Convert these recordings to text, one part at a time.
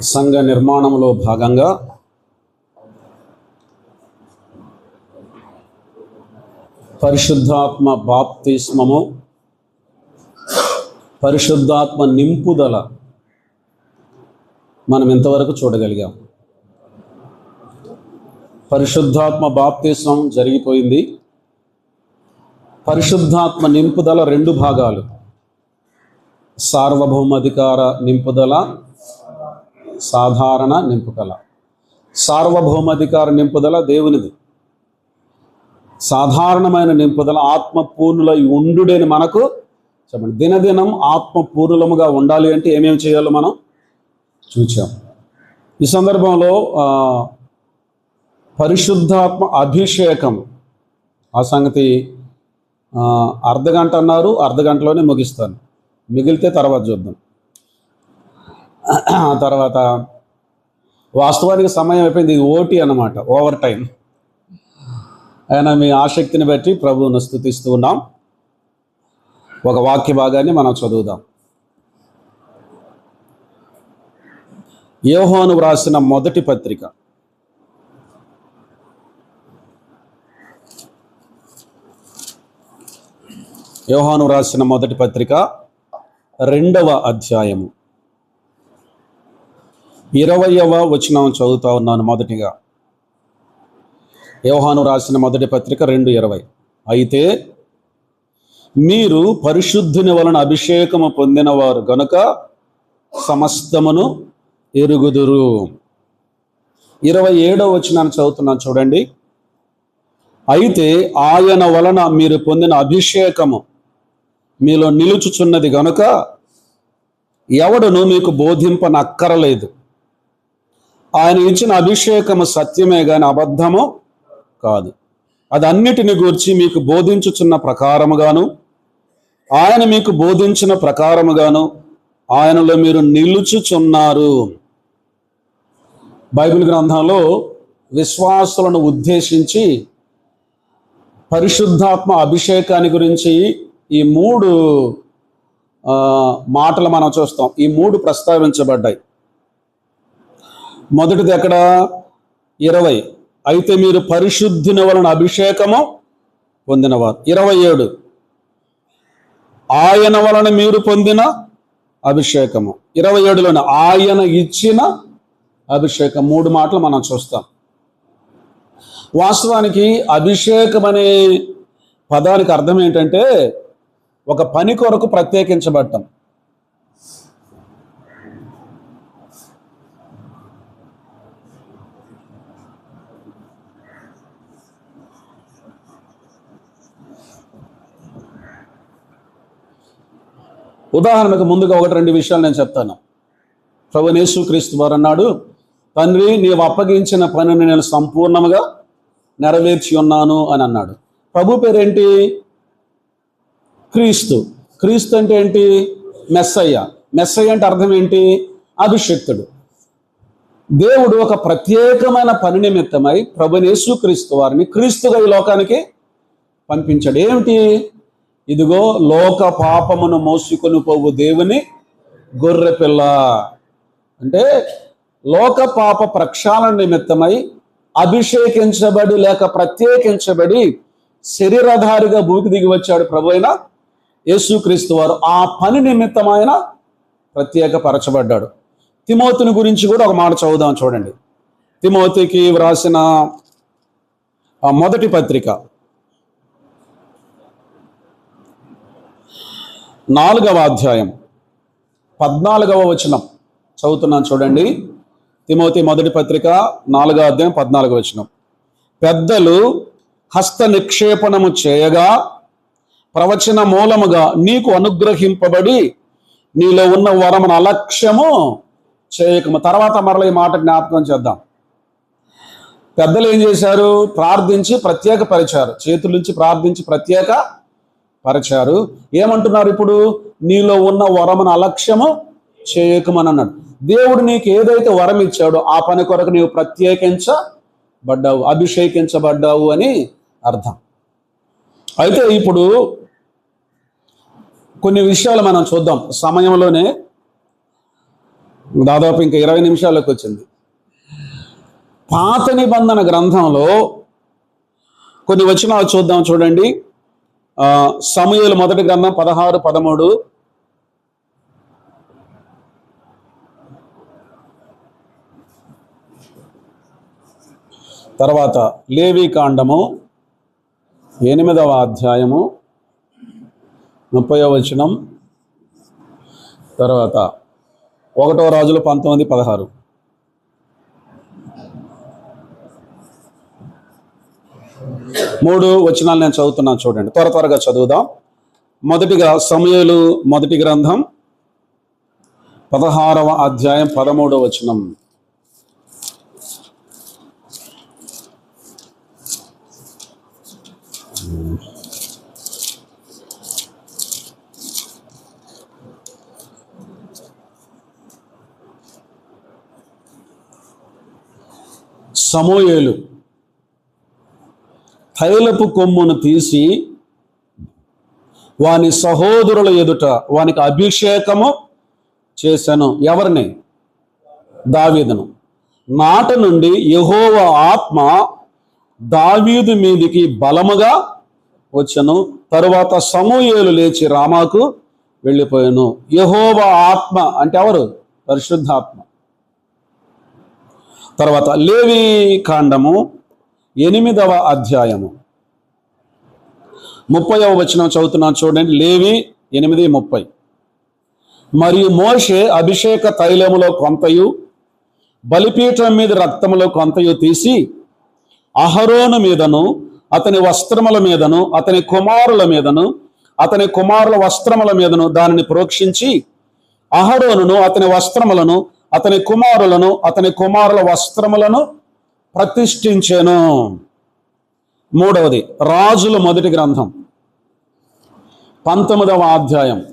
సంఘ నిర్మాణంలో భాగంగా పరిశుద్ధాత్మ బాప్తిస్మము పరిశుద్ధాత్మ నింపుదల మనం ఇంతవరకు చూడగలిగాం. పరిశుద్ధాత్మ బాప్తిస్మం జరిగిపోయింది. పరిశుద్ధాత్మ నింపుదల రెండు భాగాలు. సార్వభౌమాధికార నింపుదల సాధారణ నింపుదల సార్వభౌమాధికార నింపుదల దేవునిది. సాధారణమైన నింపుదల ఆత్మ పూర్ణులై ఉండుడని మనకు చెప్పండి. దినదినం ఆత్మపూర్ణులముగా ఉండాలి అంటే ఏమేమి చేయాలో మనం చూచాం. ఈ సందర్భంలో పరిశుద్ధాత్మ అభిషేకం. ఆ సంగతి అర్ధగంట అన్నారు అర్ధగంటలోనే ముగిస్తాను. మిగిలితే తర్వాత చూద్దాం. తర్వాత వాస్తవానికి సమయం అయిపోయింది. ఇది ఓటీ అన్నమాట. ఓవర్ టైం ఆయన మీ ఆసక్తిని బట్టి ప్రభువును స్థుతిస్తూ ఉన్నాం. ఒక వాక్య భాగాన్ని మనం చదువుదాం. యోహోను వ్రాసిన మొదటి పత్రిక. యోహాను వ్రాసిన మొదటి పత్రిక రెండవ అధ్యాయము. ఇరవయవ వచనం చదువుతా ఉన్నాను మొదటిగా. యోహాను రాసిన మొదటి పత్రిక రెండు ఇరవై. అయితే మీరు పరిశుద్ధుని వలన అభిషేకము పొందినవారు గనుక సమస్తమును ఎరుగుదురు. ఇరవై ఏడవ వచనాన్ని చదువుతున్నాను చూడండి. అయితే ఆయన వలన మీరు పొందిన అభిషేకము మీలో నిలుచుచున్నది గనుక ఎవడును మీకు బోధింపనక్కరలేదు. ఆయన ఇచ్చిన అభిషేకము సత్యమే గాని అబద్ధము కాదు. అది అన్నిటిని గూర్చి మీకు బోధించుచున్న ప్రకారముగాను ఆయన మీకు బోధించిన ప్రకారముగాను ఆయనలో మీరు నిలుచుచున్నారు. బైబిల్ గ్రంథంలో విశ్వాసులను ఉద్దేశించి పరిశుద్ధాత్మ అభిషేకాన్ని గురించి ఈ మూడు మాటలు మనం చూస్తాం. ఈ మూడు ప్రస్తావించబడ్డాయి. మొదటిది ఎక్కడ? ఇరవై. అయితే మీరు పరిశుద్ధుని వలన అభిషేకము పొందినవారు. ఇరవై ఏడు. ఆయన వలన మీరు పొందిన అభిషేకము. ఇరవై ఏడులోని ఆయన ఇచ్చిన అభిషేకం. మూడు మాటలు మనం చూస్తాం. వాస్తవానికి అభిషేకం అనే పదానికి అర్థం ఏంటంటే ఒక పని కొరకు ప్రత్యేకించబడటం. ఉదాహరణకు ముందుగా ఒకటి రెండు విషయాలు నేను చెప్తాను. ప్రభునేసు క్రీస్తు వారు అన్నాడు తండ్రి నీవు అప్పగించిన పనిని నేను సంపూర్ణంగా నెరవేర్చి ఉన్నాను అని అన్నాడు. ప్రభు పేరేంటి? క్రీస్తు. క్రీస్తు అంటే ఏంటి? మెస్సయ్య. మెస్సయ్య అంటే అర్థం ఏంటి? అభిషక్తుడు. దేవుడు ఒక ప్రత్యేకమైన పని నిమిత్తమై ప్రభునేసు క్రీస్తు వారిని క్రీస్తుగా ఈ లోకానికి పంపించాడు. ఏమిటి? ఇదిగో లోక పాపమును మోసుకొని పోవు దేవుని గొర్రెపిల్ల అంటే లోక పాప ప్రక్షాళన నిమిత్తమై అభిషేకించబడి లేక ప్రత్యేకించబడి శరీరధారిగా భూమికి దిగి వచ్చాడు ప్రభు అయిన యేసుక్రీస్తు వారు. ఆ పని నిమిత్తం ఆయన ప్రత్యేకపరచబడ్డాడు. తిమోతిని గురించి కూడా ఒక మాట చదువుదాం చూడండి. తిమోతికి వ్రాసిన ఆ మొదటి పత్రిక నాలుగవ అధ్యాయం. పద్నాలుగవ వచనం. చదువుతున్నాను చూడండి. తిమోతి మొదటి పత్రిక నాలుగవ అధ్యాయం పద్నాలుగవ వచనం. పెద్దలు హస్త నిక్షేపణము చేయగా ప్రవచన మూలముగా నీకు అనుగ్రహింపబడి నీలో ఉన్న వరమును అలక్ష్యము చేయకము. తర్వాత మరల ఈ మాట జ్ఞాపకం చేద్దాం. పెద్దలు ఏం చేశారు? ప్రార్థించి ప్రత్యేక పరిచారు. చేతుల నుంచి ప్రార్థించి ప్రత్యేక పరిచారు. ఏమంటున్నారు ఇప్పుడు? నీలో ఉన్న వరమును అలక్ష్యము చేయకమని అన్నాడు. దేవుడు నీకు ఏదైతే వరం ఇచ్చాడో ఆ పని కొరకు నీవు ప్రత్యేకించబడ్డావు అభిషేకించబడ్డావు అని అర్థం. అయితే ఇప్పుడు కొన్ని విషయాలు మనం చూద్దాం. సమయంలోనే దాదాపు ఇంకా ఇరవై నిమిషాలకు వచ్చింది. పాత నిబంధన గ్రంథంలో కొన్ని వచ్చిన చూద్దాం చూడండి. ఆ, మొదటి గ్రంథం పదహారు పదమూడు. తర్వాత లేవీకాండము ఎనిమిదవ అధ్యాయము ముప్పయో వచనం. తర్వాత ఒకటో రాజులు పంతొమ్మిది పదహారు. మూడు వచనాలు నేను చదువుతున్నాను చూడండి. త్వర త్వరగా చదువుదాం. మొదటిగా సమయలు మొదటి గ్రంథం. పదహారవ అధ్యాయం పదమూడవ వచనం. సమూయేలు. తైలపు కొమ్మును తీసి వాని సహోదరుల ఎదుట వానికి అభిషేకము చేశాను. ఎవరిని? దావీదును. నాట నుండి యహోవ ఆత్మ దావీదు మీదికి బలముగా వచ్చను. తరువాత సమూయేలు లేచి రామాకు వెళ్ళిపోయాను. యహోవ ఆత్మ అంటే ఎవరు? పరిశుద్ధాత్మ. తర్వాత లేవి కాండము ఎనిమిదవ అధ్యాయము. ముప్పైవ వచనం చదువుతున్నాను చూడండి. లేవి ఎనిమిది ముప్పై. మరియు మోషే అభిషేక తైలములో కొంతయు బలిపీఠం మీద రక్తములో కొంతయు తీసి అహరోను మీదను అతని వస్త్రముల మీదను అతని కుమారుల మీదను అతని కుమారుల వస్త్రముల మీదను దానిని ప్రోక్షించి అహరోనును అతని వస్త్రములను అతని కుమారులను అతని కుమారుల వస్త్రములను ప్రతిష్ఠించెను. మూడవది రాజుల మొదటి గ్రంథం. పంతొమ్మిదవ అధ్యాయం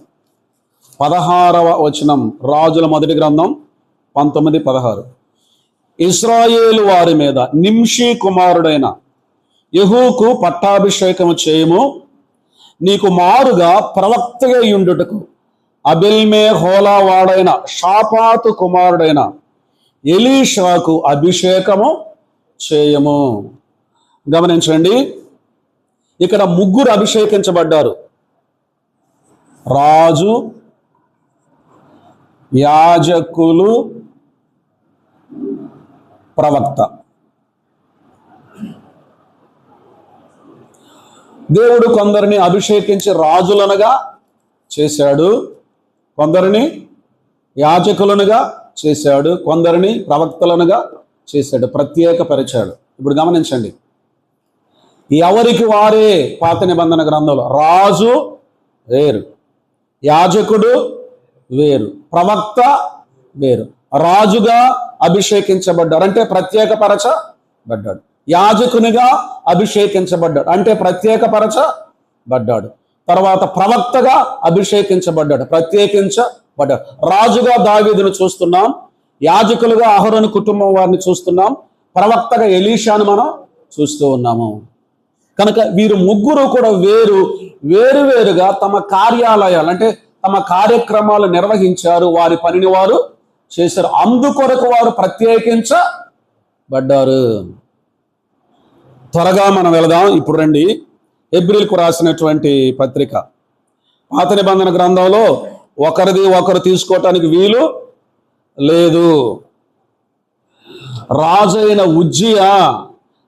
పదహారవ వచనం రాజుల మొదటి గ్రంథం పంతొమ్మిది పదహారు. ఇస్రాయేలు వారి మీద నింషి కుమారుడైన యహూకు పట్టాభిషేకము చేయము. నీకు మారుగా ప్రవక్తగా ఉండుటకు అబిల్మే హోలా వాడైన షాపాతు కుమారుడైన ఎలీషాకు అభిషేకము చేయము గమనించండి. ఇక్కడ ముగ్గురు అభిషేకించబడ్డారు. రాజు యాజకులు ప్రవక్త. దేవుడు కొందరిని అభిషేకించి రాజులనుగా చేశాడు. కొందరిని యాజకులనుగా చేశాడు. కొందరిని ప్రవక్తలనుగా చేశాడు. ప్రత్యేకపరిచాడు ఇప్పుడు గమనించండి. ఎవరికి వారే పాత నిబంధన గ్రంథంలో? రాజు వేరు. యాజకుడు వేరు. ప్రవక్త వేరు. రాజుగా అభిషేకించబడ్డాడు. అంటే ప్రత్యేకపరచబడ్డాడు యాజకునిగా అభిషేకించబడ్డాడు. అంటే ప్రత్యేకపరచబడ్డాడు తర్వాత ప్రవక్తగా అభిషేకించబడ్డాడు. ప్రత్యేకించబడ్డాడు. రాజుగా దావీదును చూస్తున్నాం. యాజకులుగా అహరోని కుటుంబం వారిని చూస్తున్నాం. ప్రవక్తగా ఎలీషాను మనం చూస్తూ ఉన్నాము. కనుక వీరు ముగ్గురు కూడా వేరు వేరు వేరుగా తమ కార్యాలయాలు అంటే తమ కార్యక్రమాలు నిర్వహించారు వారి పనిని వారు చేశారు. అందుకొరకు వారు ప్రత్యేకించబడ్డారు. త్వరగా మనం వెళదాం. ఇప్పుడు రండి. ఏప్రిల్కు రాసినటువంటి పత్రిక. పాత నిబంధన గ్రంథంలో ఒకరిది ఒకరు తీసుకోవటానికి వీలు లేదు. రాజైన ఉజ్జియా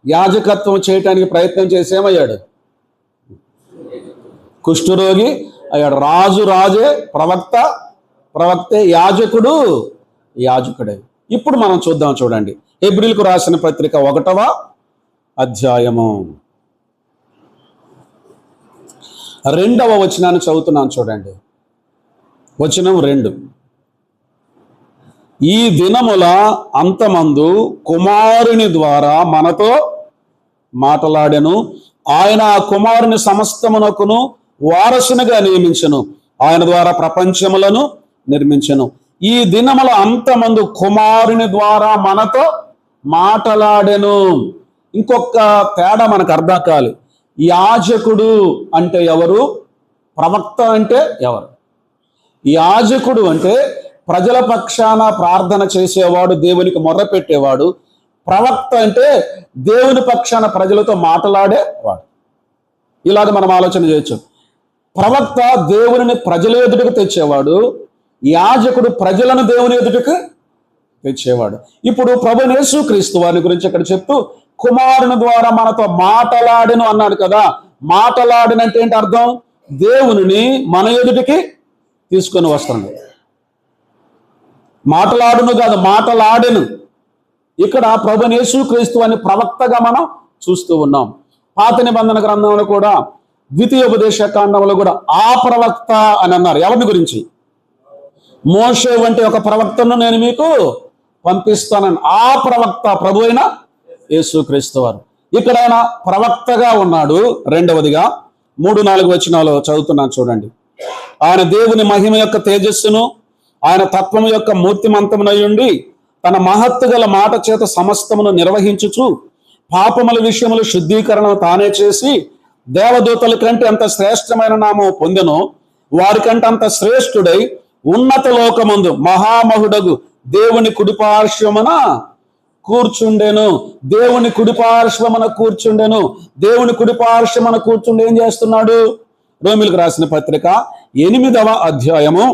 యాజకత్వం చేయటానికి ప్రయత్నం చేసేమయ్యాడు కుష్ఠరోగి అయ్యాడు. రాజు రాజే ప్రవక్త ప్రవక్తే యాజకుడు యాజకుడే. ఇప్పుడు మనం చూద్దాం చూడండి. ఏప్రిల్కు రాసిన పత్రిక ఒకటవ అధ్యాయము. రెండవ వచనాన్ని చదువుతున్నాను చూడండి. వచనం రెండు. ఈ దినముల అంతమందు కుమారుని ద్వారా మనతో మాట్లాడెను. ఆయన ఆ కుమారుని సమస్తమునకును వారసునిగా నియమించను. ఆయన ద్వారా ప్రపంచములను నిర్మించను. ఈ దినముల అంతమందు కుమారుని ద్వారా మనతో మాట్లాడెను. ఇంకొక తేడా మనకు అర్థం కాలి. యాజకుడు అంటే ఎవరు? ప్రవక్త అంటే ఎవరు? యాజకుడు అంటే ప్రజల పక్షాన ప్రార్థన చేసేవాడు దేవునికి మొర్ర పెట్టేవాడు. ప్రవక్త అంటే దేవుని పక్షాన ప్రజలతో మాట్లాడేవాడు. ఇలాగ మనం ఆలోచన చేయొచ్చు. ప్రవక్త దేవుని ప్రజల ఎదుటకు తెచ్చేవాడు యాజకుడు ప్రజలను దేవుని ఎదుటకు తెచ్చేవాడు. ఇప్పుడు ప్రభునేసు క్రీస్తు వారి గురించి ఇక్కడ చెప్తూ కుమారుని ద్వారా మనతో మాటలాడను అన్నాడు కదా. మాటలాడినంటే ఏంటి అర్థం? దేవునిని మన ఎదుటికి తీసుకొని వస్తుంది. మాటలాడును కాదు మాటలాడెను. ఇక్కడ ప్రభునేసు క్రీస్తు అని ప్రవక్తగా మనం చూస్తూ ఉన్నాం. పాత నిబంధన గ్రంథంలో కూడా ద్వితీయోపదేశ కాండంలో కూడా ఆ ప్రవక్త అని అన్నారు. ఎవరిని గురించి? మోషే వంటి ఒక ప్రవక్తను నేను మీకు పంపిస్తానని. ఆ ప్రవక్త ప్రభు అయిన యేసుక్రీస్తు వారు. ఇక్కడ ఆయన ప్రవక్తగా ఉన్నాడు. రెండవదిగా మూడు నాలుగు వచనాలు చదువుతున్నాను చూడండి. ఆయన దేవుని మహిమ యొక్క తేజస్సును ఆయన తత్వము యొక్క మూర్తిమంతమునయుండి తన మహత్తు గల మాట చేత సమస్తమును నిర్వహించుచు పాపముల విషయములు శుద్ధీకరణ తానే చేసి దేవదూతల కంటే అంత శ్రేష్టమైన నామం పొందెను వారికంటే అంత శ్రేష్ఠుడై ఉన్నత లోకమందు మహామహుడగు దేవుని కుడిపార్శ్వమున కూర్చుండెను. దేవుని కుడిపార్శ్వమున కూర్చుండెను. దేవుని కుడిపార్శ్వమున కూర్చుండి ఏం చేస్తున్నాడు? రోమిలకు రాసిన పత్రిక ఎనిమిదవ అధ్యాయము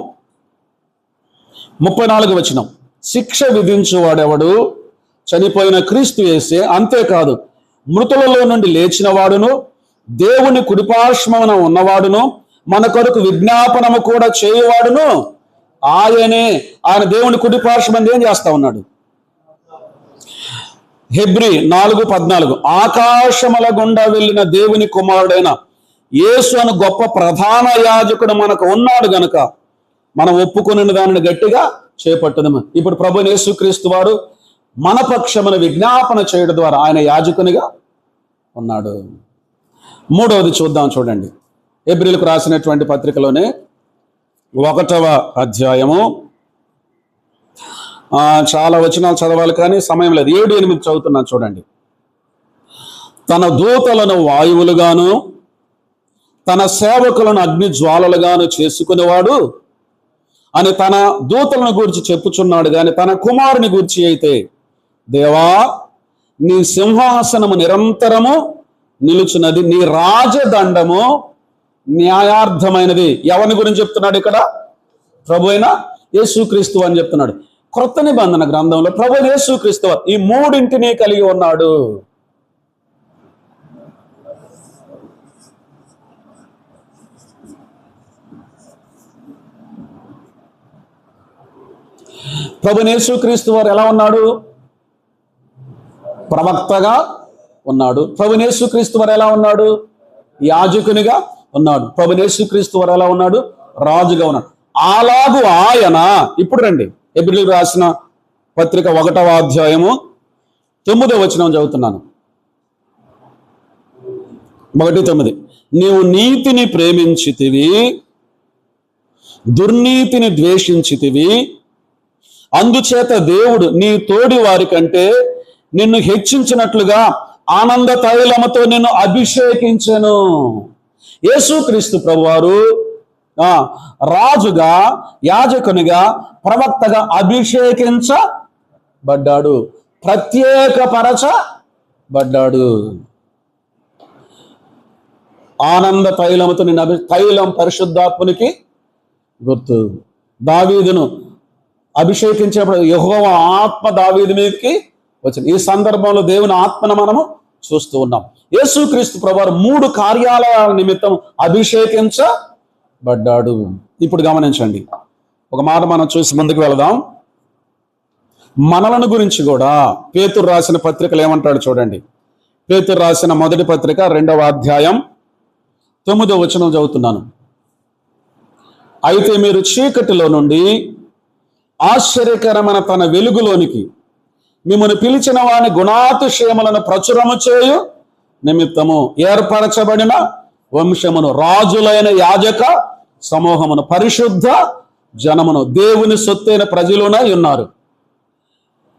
ముప్పై నాలుగు వచనం. శిక్ష విధించువాడెవడు? చనిపోయిన క్రీస్తు వేసే అంతేకాదు మృతులలో నుండి లేచిన వాడును దేవుని కుడిపార్శ్వమున ఉన్నవాడును మన కొరకు విజ్ఞాపనము కూడా చేయువాడును. ఆయనే ఆయన దేవుని కుడిపార్శ్వం ఏం చేస్తా ఉన్నాడు? హెబ్రి నాలుగు పద్నాలుగు. ఆకాశముల గుండా వెళ్ళిన దేవుని కుమారుడైన యేసు అని గొప్ప ప్రధాన యాజకుడు మనకు ఉన్నాడు గనక మనం ఒప్పుకుని దానిని గట్టిగా చేపట్టదము. ఇప్పుడు ప్రభు యేసుక్రీస్తు వారు మన పక్షమున విజ్ఞాపన చేయడం ద్వారా ఆయన యాజకునిగా ఉన్నాడు. మూడవది చూద్దాం చూడండి. ఏప్రిల్కు రాసినటువంటి పత్రికలోనే ఒకటవ అధ్యాయము. చాలా వచనాలు చదవాలి కానీ సమయం లేదు. ఏడు ఎనిమిది చదువుతున్నాను చూడండి. తన దూతలను వాయువులుగాను తన సేవకులను అగ్ని జ్వాలలుగాను చేసుకునేవాడు అని తన దూతలను గురించి చెప్పుచున్నాడు. కానీ తన కుమారుని గురించి అయితే దేవా నీ సింహాసనము నిరంతరము నిలుచున్నది నీ రాజదండము న్యాయార్థమైనది. ఎవరిని గురించి చెప్తున్నాడు ఇక్కడ? ప్రభు అయిన? యేసుక్రీస్తు అని చెప్తున్నాడు. క్రొత్త నిబంధన గ్రంథంలో ప్రభు యేసుక్రీస్తు ఈ మూడింటిని కలిగి ఉన్నాడు. ప్రభు క్రీస్తు వారు ఎలా ఉన్నాడు? ప్రవక్తగా ఉన్నాడు. ప్రభు క్రీస్తు వారు ఎలా ఉన్నాడు? యాజకునిగా ఉన్నాడు. ప్రభు క్రీస్తు వారు ఎలా ఉన్నాడు? రాజుగా ఉన్నాడు. అలాగు ఆయన. ఇప్పుడు రండి. ఎబ్రిల్ రాసిన పత్రిక ఒకటవ అధ్యాయము తొమ్మిదో వచనం చదువుతున్నాను. ఒకటి తొమ్మిది. నీవు నీతిని ప్రేమించితివి దుర్నీతిని ద్వేషించితివి అందుచేత దేవుడు నీ తోడి వారి కంటే నిన్ను హెచ్చించినట్లుగా ఆనంద తైలముతో నిన్ను అభిషేకించెను. యేసుక్రీస్తు ప్రభువారు ఆ, రాజుగా యాజకునిగా ప్రవక్తగా అభిషేకించబడ్డాడు. ప్రత్యేకపరచబడ్డాడు. ఆనంద తైలముతో నిన్ను అభి తైలం పరిశుద్ధాత్మునికి గుర్తు. దావీదును అభిషేకించినప్పుడు యహోవ ఆత్మ దావీది మీదకి వచ్చింది. ఈ సందర్భంలో దేవుని ఆత్మను మనము చూస్తూ ఉన్నాం. యేసుక్రీస్తు ప్రభువారు మూడు కార్యాలయాల నిమిత్తం అభిషేకించబడ్డాడు. ఇప్పుడు గమనించండి. ఒక మాట మనం చూసి ముందుకు వెళదాం. మనలను గురించి కూడా పేతురు రాసిన పత్రికలు ఏమంటాడు చూడండి. పేతురు రాసిన మొదటి పత్రిక రెండవ అధ్యాయం తొమ్మిదో వచనం చదువుతున్నాను. అయితే మీరు చీకటిలో నుండి ఆశ్చర్యకరమైన తన వెలుగులోనికి. మిమ్మల్ని పిలిచిన వాని గుణాతిశయములను ప్రచురము చేయు నిమిత్తము ఏర్పరచబడిన వంశమును రాజులైన యాజక సమూహమును పరిశుద్ధ జనమును దేవుని సొత్తైన ప్రజలునై ఉన్నారు.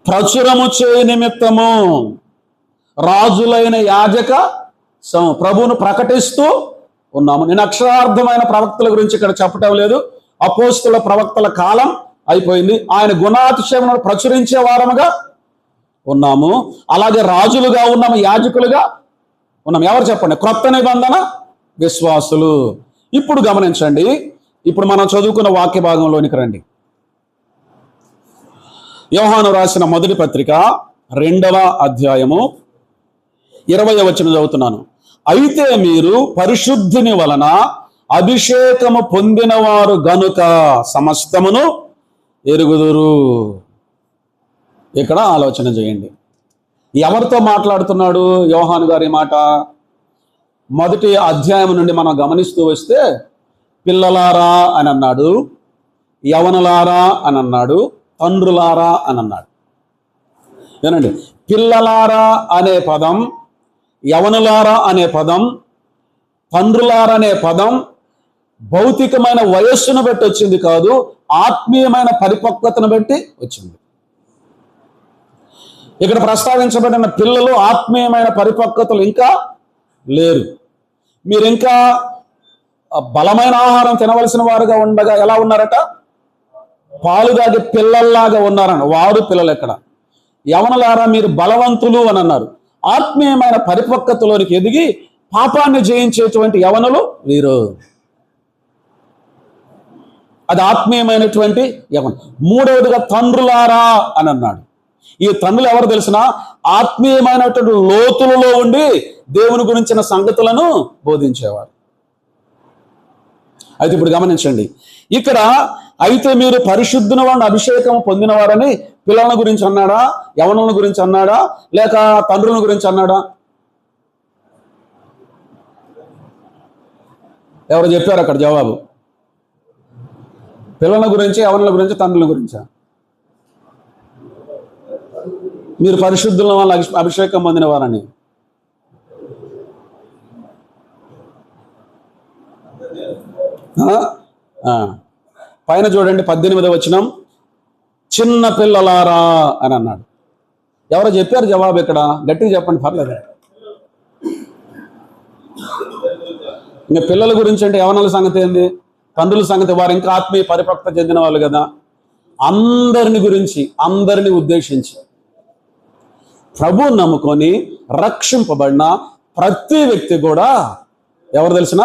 ప్రచురము చేయు నిమిత్తము రాజులైన యాజక సమ- ప్రభువును ప్రకటిస్తూ ఉన్నాము. నేను అక్షరార్థమైన ప్రవక్తల గురించి ఇక్కడ చెప్పటం లేదు. అపోస్తుల ప్రవక్తల కాలం అయిపోయింది. ఆయన గుణాతిశయములను ప్రచురించే వారముగా ఉన్నాము. అలాగే రాజులుగా ఉన్నాము యాజకులుగా ఉన్నాము. ఎవరు చెప్పండి? క్రొత్త నిబంధన విశ్వాసులు. ఇప్పుడు గమనించండి. ఇప్పుడు మనం చదువుకున్న వాక్య భాగంలోనికి రండి. యోహాను రాసిన మొదటి పత్రిక రెండవ అధ్యాయము ఇరవై వచ్చిన చదువుతున్నాను. అయితే మీరు పరిశుద్ధిని వలన అభిషేకము పొందినవారు గనుక సమస్తమును ఎరుగుదురు. ఇక్కడ ఆలోచన చేయండి. ఎవరితో మాట్లాడుతున్నాడు యోహాను గారి మాట? మొదటి అధ్యాయం నుండి మనం గమనిస్తూ వస్తే పిల్లలారా అని అన్నాడు యవనలారా అని అన్నాడు తండ్రులారా అని అన్నాడు. ఏనండి పిల్లలారా అనే పదం యవనులారా అనే పదం తండ్రులారా అనే పదం భౌతికమైన వయస్సును బట్టి వచ్చింది కాదు ఆత్మీయమైన పరిపక్వతను బట్టి వచ్చింది. ఇక్కడ ప్రస్తావించబడిన పిల్లలు ఆత్మీయమైన పరిపక్వతలు ఇంకా లేరు. మీరు ఇంకా బలమైన ఆహారం తినవలసిన వారుగా ఉండగా ఎలా ఉన్నారట? పాలు పిల్లల్లాగా ఉన్నారన్న వారు పిల్లలు ఎక్కడ? యవనలారా మీరు బలవంతులు అని అన్నారు. ఆత్మీయమైన పరిపక్వతలోనికి ఎదిగి పాపాన్ని జయించేటువంటి యవనులు వీరు. అది ఆత్మీయమైనటువంటి యవనం. మూడవదిగా తండ్రులారా అని అన్నాడు. ఈ తండ్రులు ఎవరు తెలిసిన ఆత్మీయమైనటువంటి లోతులలో ఉండి దేవుని గురించిన సంగతులను బోధించేవారు. అయితే ఇప్పుడు గమనించండి. ఇక్కడ అయితే మీరు పరిశుద్ధుల వాడిని అభిషేకం పొందినవారని పిల్లల గురించి అన్నాడా? యవనుల గురించి అన్నాడా? లేక తండ్రుల గురించి అన్నాడా? ఎవరు చెప్పారు అక్కడ జవాబు? పిల్లల గురించి ఎవరిల గురించి తండ్రుల గురించా? మీరు పరిశుద్ధుల వల్ల అభిషేకం పొందిన వారని పైన చూడండి పద్దెనిమిది వచనం. చిన్న పిల్లలారా అని అన్నాడు. ఎవరో చెప్పారు జవాబు ఇక్కడ? గట్టిగా చెప్పండి పర్లేదు. ఇంకా పిల్లల గురించి అంటే యవనల సంగతి ఏంది? తండ్రుల సంగతి వారు ఇంకా ఆత్మీయ పరిపక్త చెందిన వాళ్ళు కదా. అందరిని గురించి అందరిని ఉద్దేశించి. ప్రభు నమ్ముకొని రక్షింపబడిన ప్రతి వ్యక్తి కూడా ఎవరు తెలిసిన?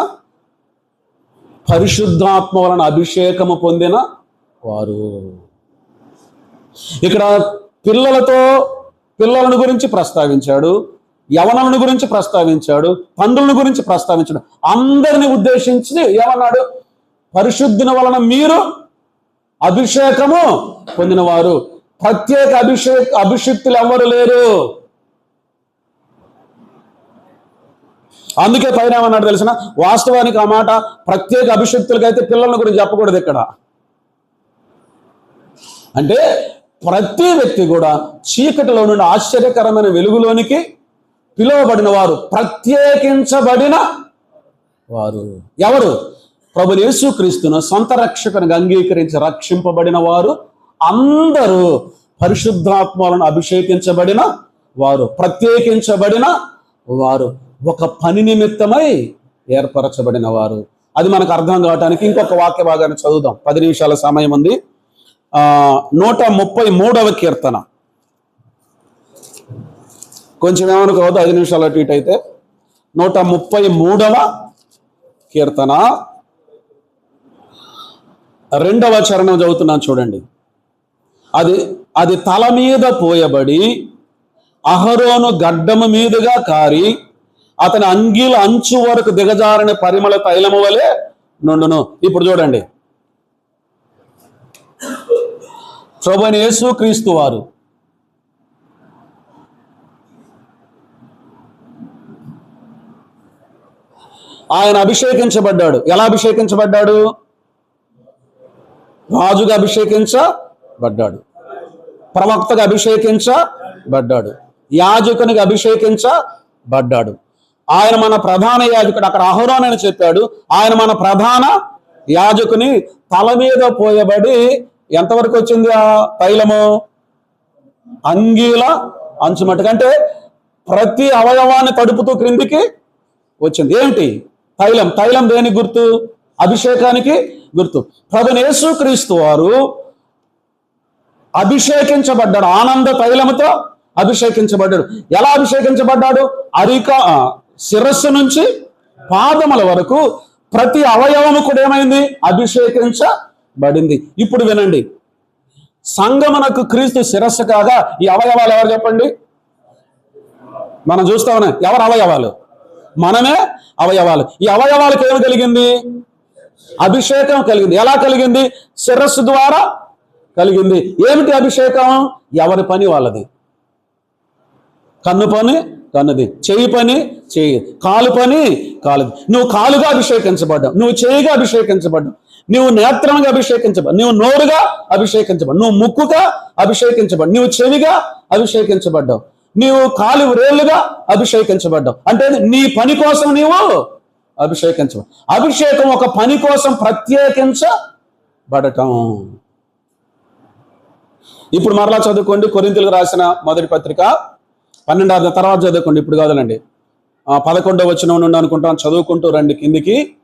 పరిశుద్ధాత్మ వలన అభిషేకము పొందిన వారు. ఇక్కడ పిల్లలతో పిల్లలను గురించి ప్రస్తావించాడు యవనలను గురించి ప్రస్తావించాడు పండులను గురించి ప్రస్తావించాడు. అందరిని ఉద్దేశించి ఏమన్నాడు పరిశుద్ధుని వలన మీరు అభిషేకము పొందినవారు. ప్రత్యేక అభిషేక అభిషిక్తులు ఎవరు లేరు. అందుకే పైన ఏమన్నాడు తెలిసిన? వాస్తవానికి ఆ మాట ప్రత్యేక అభిషక్తులకైతే పిల్లల గురించి చెప్పకూడదు ఇక్కడ. అంటే ప్రతి వ్యక్తి కూడా చీకటిలో నుండి ఆశ్చర్యకరమైన వెలుగులోనికి పిలువబడిన వారు ప్రత్యేకించబడిన వారు. ఎవరు? ప్రభు యేసుక్రీస్తును సొంత రక్షకునిగా అంగీకరించి రక్షింపబడిన వారు అందరూ పరిశుద్ధాత్మలను అభిషేకించబడిన వారు ప్రత్యేకించబడిన వారు ఒక పని నిమిత్తమై ఏర్పరచబడిన వారు. అది మనకు అర్థం కావడానికి ఇంకొక వాక్య భాగాన్ని చదువుదాం. పది నిమిషాల సమయం ఉంది. నూట ముప్పై మూడవ కీర్తన. కొంచెం ఏమనుకోవద్దు ఐదు నిమిషాలు అటు ఇటు అయితే. నూట ముప్పై మూడవ కీర్తన. రెండవ చరణం చదువుతున్నాను చూడండి. అది అది తల మీద పోయబడి అహరోను గడ్డము మీదుగా కారి అతని అంగీల అంచు వరకు దిగజారని పరిమళ తైలము వలె నుండును. ఇప్పుడు చూడండి. ప్రభుని యేసు క్రీస్తు వారు. ఆయన అభిషేకించబడ్డాడు. ఎలా అభిషేకించబడ్డాడు? రాజుగా అభిషేకించబడ్డాడు. ప్రవక్తగా అభిషేకించబడ్డాడు. యాజకునిగా అభిషేకించబడ్డాడు. ఆయన మన ప్రధాన యాజకుడు అక్కడ అహరోన్ చెప్పాడు. ఆయన మన ప్రధాన యాజకుని తల మీద పోయబడి ఎంతవరకు వచ్చింది ఆ తైలము? అంగీల అంచు అంటే ప్రతి అవయవాన్ని తడుపుతూ క్రిందికి వచ్చింది. ఏంటి? తైలం. తైలం దేని గుర్తు? అభిషేకానికి గుర్తు. ప్రభునేసు క్రీస్తు వారు అభిషేకించబడ్డాడు. ఆనంద తైలముతో అభిషేకించబడ్డాడు. ఎలా అభిషేకించబడ్డాడు? అరిక శిరస్సు నుంచి పాదముల వరకు ప్రతి అవయవము కూడా ఏమైంది? అభిషేకించబడింది. ఇప్పుడు వినండి. సంగమనకు క్రీస్తు శిరస్సు కాగా ఈ అవయవాలు ఎవరు చెప్పండి? మనం చూస్తామనే. ఎవరు అవయవాలు? మనమే అవయవాలు. ఈ అవయవాలకు ఏమి కలిగింది? అభిషేకం కలిగింది. ఎలా కలిగింది? శిరస్సు ద్వారా కలిగింది. ఏమిటి అభిషేకం? ఎవరి పని వాళ్ళది. కన్ను పని కన్నది. చెయ్యి పని చేయి కాలు పని కాలుది. నువ్వు కాలుగా అభిషేకించబడ్డావు. నువ్వు చేయిగా అభిషేకించబడ్డావు. నువ్వు నేత్రంగా అభిషేకించబడ్డావు నువ్వు నోరుగా అభిషేకించబడ్డావు నువ్వు ముక్కుగా అభిషేకించబడ్డావు నువ్వు చెవిగా అభిషేకించబడ్డావు. నీవు కాలు రేళ్ళుగా అభిషేకించబడ్డావు. అంటే నీ పని కోసం నీవు అభిషేకించ అభిషేకం ఒక పని కోసం ప్రత్యేకించబడటం. ఇప్పుడు మరలా చదువుకోండి. కొరింతలకు రాసిన మొదటి పత్రిక పన్నెండాவது తర్వాత చదువుకోండి. ఇప్పుడు కాదులండి. ఆ, పదకొండో వచ్చిన నుండి అనుకుంటాం. చదువుకుంటూ రండి కిందికి.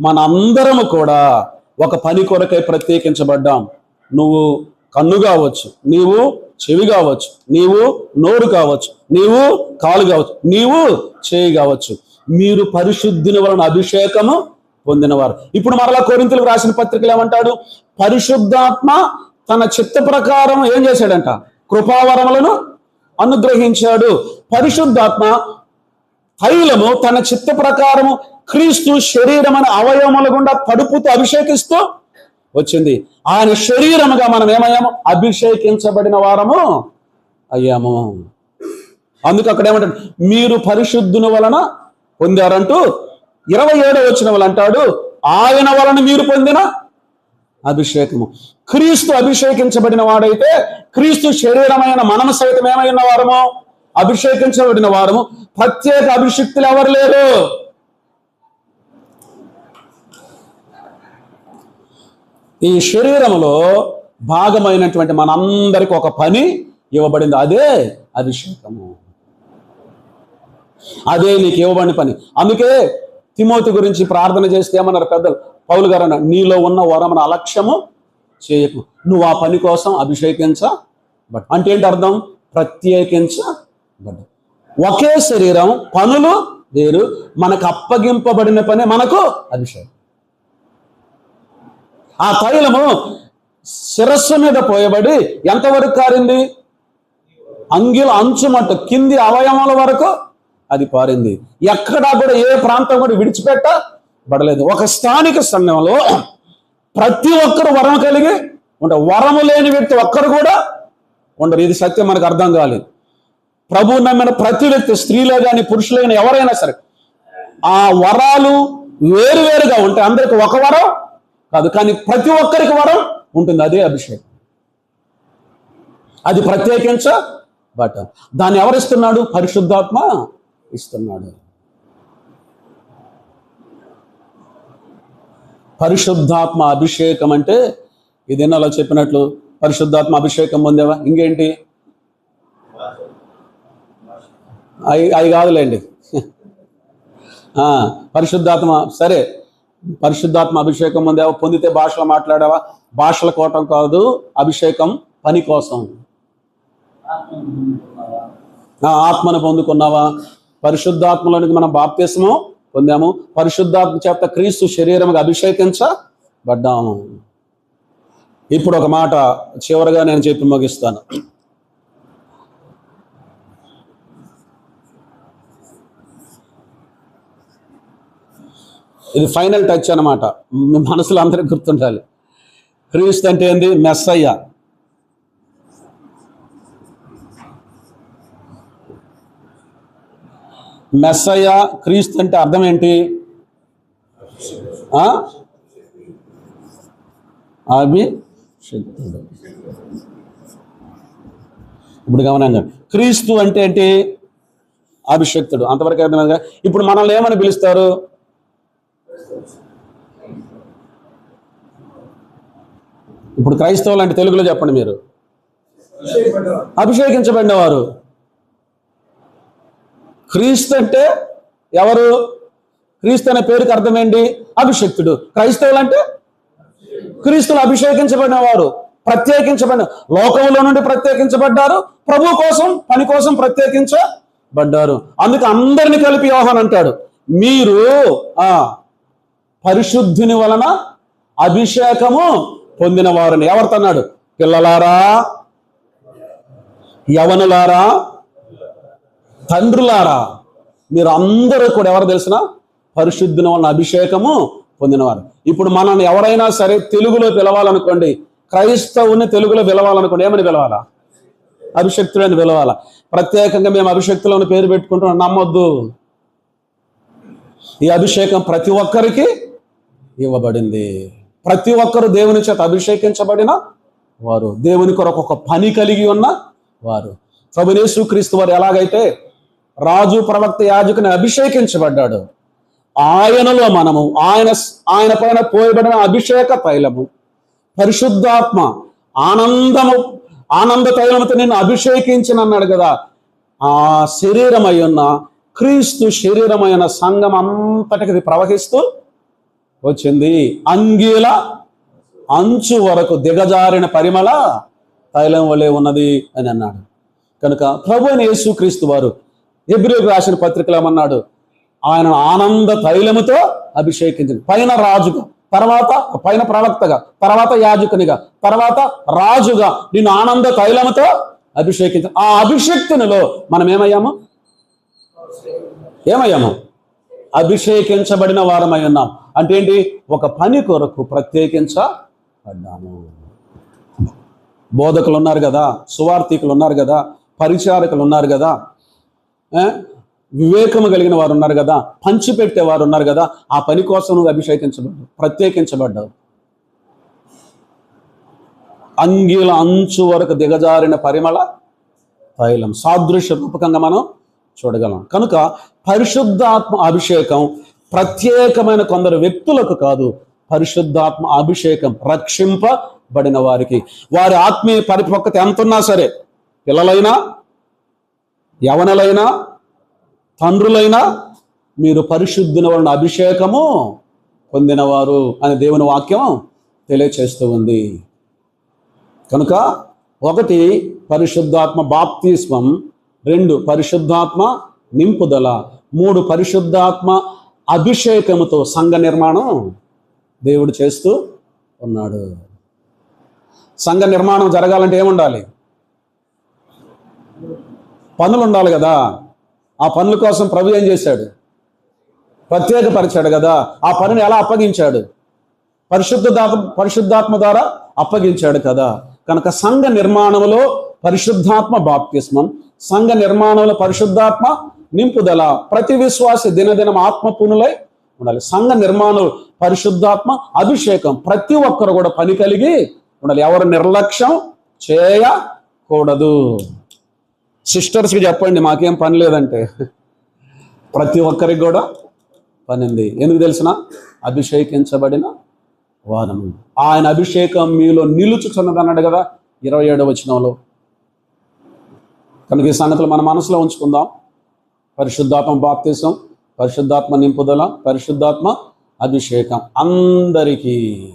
మనందరము కూడా ఒక పని కొరకై ప్రత్యేకించబడ్డాం. నువ్వు కన్ను కావచ్చు నీవు చెవి కావచ్చు నీవు నోరు కావచ్చు నీవు కాలు కావచ్చు నీవు చేయి కావచ్చు. మీరు పరిశుద్ధుని వలన అభిషేకము పొందినవారు. ఇప్పుడు మరలా కోరింతలకు రాసిన పత్రికలు ఏమంటాడు? పరిశుద్ధాత్మ తన చిత్త ప్రకారం ఏం చేశాడంట? కృపావరములను అనుగ్రహించాడు. పరిశుద్ధాత్మ తైలము తన చిత్త ప్రకారము క్రీస్తు శరీరం అనే అవయవముల గుండా తడుపుతూ అభిషేకిస్తూ వచ్చింది. ఆయన శరీరముగా మనం ఏమయ్యాము? అభిషేకించబడిన వారము అయ్యాము. అందుకు అక్కడ ఏమంటాడు? మీరు పరిశుద్ధుని వలన పొందారంటూ ఇరవై ఏడో వచ్చిన వాళ్ళు అంటాడు ఆయన వలన మీరు పొందిన అభిషేకము. క్రీస్తు అభిషేకించబడిన వాడైతే క్రీస్తు శరీరమైన మనము సైతం ఏమైన వారము? అభిషేకించబడిన వారము. ప్రత్యేక అభిషిక్తులు ఎవరు లేరు? ఈ శరీరంలో భాగమైనటువంటి మనందరికి ఒక పని ఇవ్వబడింది అదే అభిషేకము. అదే నీకు ఇవ్వబడిన పని. అందుకే తిమోతి గురించి ప్రార్థన చేస్తే ఏమన్నారు పెద్దలు? పౌలు గారు అన్నారు, నీలో ఉన్న వరమును అలక్ష్యము చేయకు. నువ్వు ఆ పని కోసం అభిషేకించ బట్ అంటే ఏంటి అర్థం? ప్రత్యేకించబడ్డ ఒకే శరీరం పనులు వేరు. మనకు అప్పగింపబడిన పని మనకు అభిషేకం. ఆ తైలము శిరస్సు మీద పోయబడి ఎంతవరకు కారింది? అంగిల అంచుమంట కింది అవయవాల వరకు అది పారింది. ఎక్కడా కూడా ఏ ప్రాంతం కూడా విడిచిపెట్టబడలేదు ఒక స్థానిక సమయంలో ప్రతి ఒక్కరు వరం కలిగి ఉంటారు వరము లేని వ్యక్తి ఒక్కరు కూడా ఉండరు. ఇది సత్యం మనకు అర్థం కాలేదు. ప్రభు నమ్మిన ప్రతి వ్యక్తి స్త్రీలే కానీ పురుషులే కానీ ఎవరైనా సరే ఆ వరాలు వేరువేరుగా ఉంటాయి. అందరికి ఒక వరం కాదు కానీ ప్రతి ఒక్కరికి వరం ఉంటుంది. అదే అభిషేకం. అది ప్రత్యేకించ బట్ దాన్ని ఎవరిస్తున్నాడు పరిశుద్ధాత్మ ఇస్తున్నాడు. పరిశుద్ధాత్మ అభిషేకం అంటే ఇది అలా చెప్పినట్లు పరిశుద్ధాత్మ అభిషేకం పొందేవా? ఇంకేంటి? అవి అవి కాదులేండి. ఆ, పరిశుద్ధాత్మ సరే. పరిశుద్ధాత్మ అభిషేకం పొందావా? పొందితే భాషలు మాట్లాడావా? భాషల కోటం కాదు అభిషేకం పని కోసం. ఆత్మను పొందుకున్నావా? పరిశుద్ధాత్మలోనికి మనం బాప్తిస్మం పొందాము. పరిశుద్ధాత్మ చేత క్రీస్తు శరీరంగా అభిషేకించబడ్డాము ఇప్పుడు ఒక మాట చివరగా నేను చెప్పి ముగిస్తాను. ఇది ఫైనల్ టచ్ అన్నమాట. మీ మనసులో అందరికీ గుర్తుండాలి. క్రీస్తు అంటే ఏంది? మెస్సయ్య. మెస్సయ్య క్రీస్తు అంటే అర్థం ఏంటి? ఆ? అభిషిక్తుడు ఇప్పుడు గమనంగా క్రీస్తు అంటే ఏంటి? అభిషక్తుడు. అంతవరకు అర్థమైంది ఇప్పుడు మనల్ని ఏమని పిలుస్తారు? ఇప్పుడు క్రైస్తవులు అంటే తెలుగులో చెప్పండి మీరు. అభిషేకించబడిన వారు. క్రీస్తు అంటే ఎవరు? క్రీస్తు అనే పేరుకి అర్థమేంటి అభిషక్తుడు. క్రైస్తవులు అంటే? క్రీస్తులు అభిషేకించబడిన వారు ప్రత్యేకించబడిన లోకంలో నుండి ప్రత్యేకించబడ్డారు. ప్రభు కోసం పని కోసం ప్రత్యేకించబడ్డారు. అందుకే అందరిని కలిపి యోహన్ అంటాడు. మీరు ఆ పరిశుద్ధిని వలన అభిషేకము పొందిన వారిని ఎవరితన్నాడు పిల్లలారా? యవనులారా? తండ్రులారా మీరు అందరూ కూడా ఎవరు తెలిసిన? పరిశుద్ధుని వలన అభిషేకము పొందినవారు. ఇప్పుడు మనల్ని ఎవరైనా సరే తెలుగులో పిలవాలనుకోండి క్రైస్తవుని తెలుగులో పిలవాలనుకోండి ఏమని పిలవాలా? అభిషక్తుడని పిలవాలా? ప్రత్యేకంగా మేము అభిషక్తులను పేరు పెట్టుకుంటున్నాం నమ్మొద్దు. ఈ అభిషేకం ప్రతి ఒక్కరికి ఇవ్వబడింది. ప్రతి ఒక్కరు దేవుని చేత అభిషేకించబడిన వారు దేవుని కొరకు ఒక పని కలిగి ఉన్న వారు. ప్రభునేసు క్రీస్తు వారు ఎలాగైతే రాజు ప్రవక్త యాజకుని అభిషేకించబడ్డాడు. ఆయనలో మనము ఆయన ఆయన పైన పోయబడిన అభిషేక తైలము. పరిశుద్ధాత్మ ఆనందము ఆనంద తైలముతో నిన్ను అభిషేకించిన అన్నాడు కదా. ఆ శరీరమై ఉన్న క్రీస్తు శరీరమైన సంఘం అంతటికి ప్రవహిస్తూ వచ్చింది. అంగీల అంచు వరకు దిగజారిన పరిమళ తైలం వలె ఉన్నది అని అన్నాడు. కనుక ప్రభు యేసు క్రీస్తు వారు ఎబ్రిలకు రాసిన పత్రికలు ఏమన్నాడు? ఆయన ఆనంద తైలముతో అభిషేకించింది పైన రాజుగా తర్వాత పైన ప్రవక్తగా తర్వాత యాజకునిగా తర్వాత రాజుగా నేను ఆనంద తైలముతో అభిషేకించ ఆ అభిషక్తునిలో మనం ఏమయ్యాము ఏమయ్యాము? అభిషేకించబడిన వారమై ఉన్నాం. అంటే ఏంటి? ఒక పని కొరకు ప్రత్యేకించబడ్డాము. బోధకులు ఉన్నారు కదా సువార్థికులు ఉన్నారు కదా పరిచారకులు ఉన్నారు కదా వివేకము కలిగిన వారు ఉన్నారు కదా పంచిపెట్టే వారు ఉన్నారు కదా ఆ పని కోసం నువ్వు అభిషేకించబడ్డావు ప్రత్యేకించబడ్డావు. అంగిల అంచు వరకు దిగజారిన పరిమళ తైలం. సాదృశ్య రూపకంగా మనం చూడగలం. కనుక పరిశుద్ధాత్మ అభిషేకం ప్రత్యేకమైన కొందరు వ్యక్తులకు కాదు పరిశుద్ధాత్మ అభిషేకం రక్షింపబడిన వారికి. వారి ఆత్మీయ పరిపక్వత ఎంత ఉన్నా సరే పిల్లలైనా యవనలైనా తండ్రులైనా మీరు పరిశుద్ధుల వలన అభిషేకము పొందినవారు అని దేవుని వాక్యం తెలియచేస్తూ ఉంది. కనుక ఒకటి పరిశుద్ధాత్మ బాప్తిస్మం రెండు పరిశుద్ధాత్మ నింపుదల మూడు పరిశుద్ధాత్మ అభిషేకముతో సంఘ నిర్మాణం దేవుడు చేస్తూ ఉన్నాడు. సంఘ నిర్మాణం జరగాలంటే ఏముండాలి? పనులు ఉండాలి కదా. ఆ పనుల కోసం ప్రభు ఏం చేశాడు? ప్రత్యేకపరిచాడు కదా. ఆ పనిని ఎలా అప్పగించాడు? పరిశుద్ధ పరిశుద్ధాత్మ ద్వారా అప్పగించాడు కదా. కనుక సంఘ నిర్మాణంలో పరిశుద్ధాత్మ బాప్తిస్మం సంఘ నిర్మాణంలో పరిశుద్ధాత్మ నింపుదల ప్రతి విశ్వాసి దినదినం ఆత్మ పునులై ఉండాలి. సంఘ నిర్మాణం పరిశుద్ధాత్మ అభిషేకం ప్రతి ఒక్కరు కూడా పని కలిగి ఉండాలి. ఎవరు నిర్లక్ష్యం చేయకూడదు. సిస్టర్స్కి చెప్పండి మాకేం పని లేదంటే. ప్రతి ఒక్కరికి కూడా పని ఉంది. ఎందుకు తెలిసిన? అభిషేకించబడిన వానము. ఆయన అభిషేకం మీలో నిలుచుచున్నది అన్నాడు కదా ఇరవై ఏడవ వచనంలో. కనుక ఈ సంగతులు మన మనసులో ఉంచుకుందాం. పరిశుద్ధాత్మ బాప్తీసం పరిశుద్ధాత్మ నింపుదల పరిశుద్ధాత్మ అభిషేకం. అందరికీ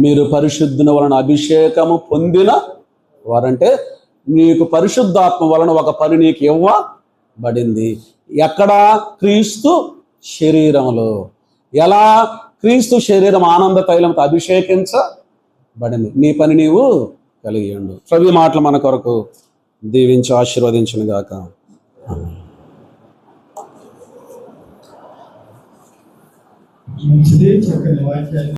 మీరు పరిశుద్ధుని వలన అభిషేకము పొందిన వారంటే నీకు పరిశుద్ధాత్మ వలన ఒక పని నీకు ఇవ్వబడింది. ఎక్కడ? క్రీస్తు శరీరంలో ఎలా? క్రీస్తు శరీరం ఆనంద తైలంతో అభిషేకించబడింది. నీ పని నీవు కలిగి ఉండు. ప్రవి మాటలు మన కొరకు దీవించి ఆశీర్వదించను గాక. మంచిది చక్కని వాక్యాలు